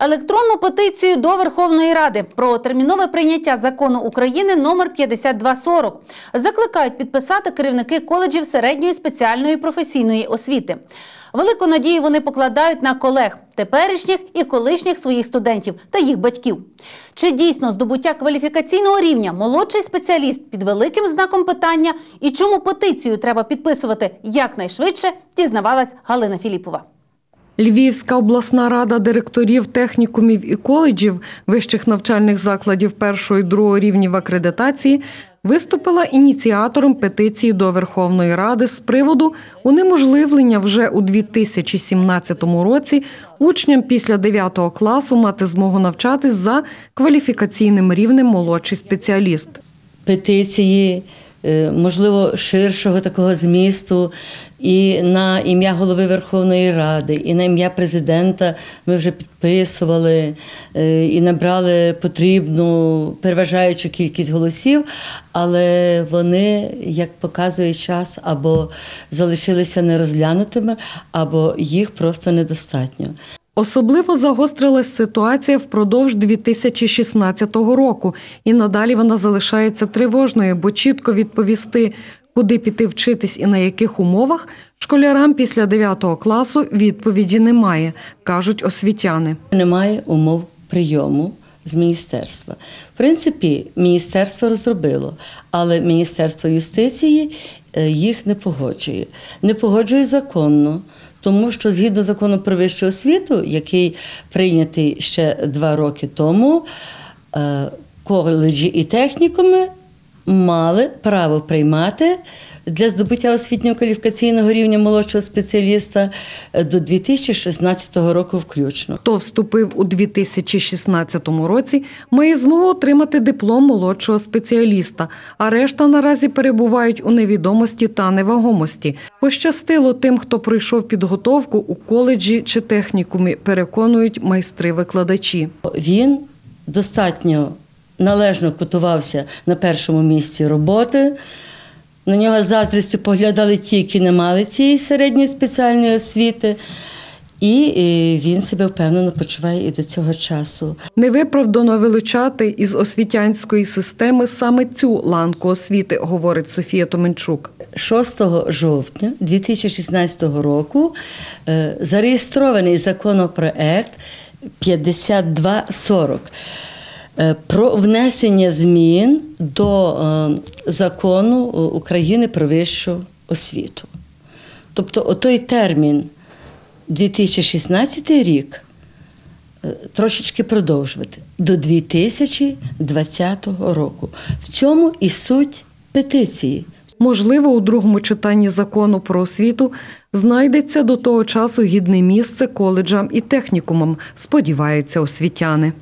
Електронну петицію до Верховної Ради про термінове прийняття закону України номер 5240 закликають підписати керівники коледжів середньої спеціальної професійної освіти. Велику надію вони покладають на колег теперішніх і колишніх своїх студентів та їх батьків. Чи дійсно здобуття кваліфікаційного рівня молодший спеціаліст під великим знаком питання і чому петицію треба підписувати якнайшвидше, дізнавалась Галина Філіпова. Львівська обласна рада директорів технікумів і коледжів вищих навчальних закладів першого і другого рівнів акредитації виступила ініціатором петиції до Верховної Ради з приводу унеможливлення вже у 2017 році учням після 9 класу мати змогу навчатись за кваліфікаційним рівнем молодший спеціаліст. петиції, е, можливо, ширшого такого змісту. І на ім'я голови Верховної Ради, і на ім'я президента ми вже підписували е, і набрали потрібну переважаючу кількість голосів, але вони, як показує час, або залишилися нерозглянутими, або їх просто недостатньо. Особливо загострилась ситуація впродовж 2016 року, і надалі вона залишається тривожною, бо чітко відповісти, куди піти вчитись і на яких умовах, школярам після 9 класу відповіді немає, кажуть освітяни. Немає умов прийому з міністерства. В принципі, міністерство розробило, але Міністерство юстиції е, їх не погоджує. Не погоджує законно, тому що згідно закону про вищу освіту, який прийнятий ще два роки тому, е, коледжі і технікуми мали право приймати для здобуття освітнього кваліфікаційного рівня молодшого спеціаліста е, до 2016 року включно. Хто вступив у 2016 році, має змогу отримати диплом молодшого спеціаліста, а решта наразі перебувають у невідомості та невагомості. Пощастило тим, хто пройшов підготовку у коледжі чи технікумі, переконують майстри-викладачі. Він достатньо належно котувався на першому місці роботи. На нього заздрістю поглядали ті, які не мали цієї середньої спеціальної освіти. І він себе впевнено почуває і до цього часу. Невиправдано вилучати із освітянської системи саме цю ланку освіти, говорить Софія Томенчук. 6 жовтня 2016 року е, зареєстрований законопроект 5240 е, про внесення змін до е, закону України про вищу освіту. Тобто, отой термін 2016 рік е, трошечки продовжувати до 2020 року. В цьому і суть петиції. Можливо, у другому читанні закону про освіту знайдеться до того часу гідне місце коледжам і технікумам, сподіваються освітяни.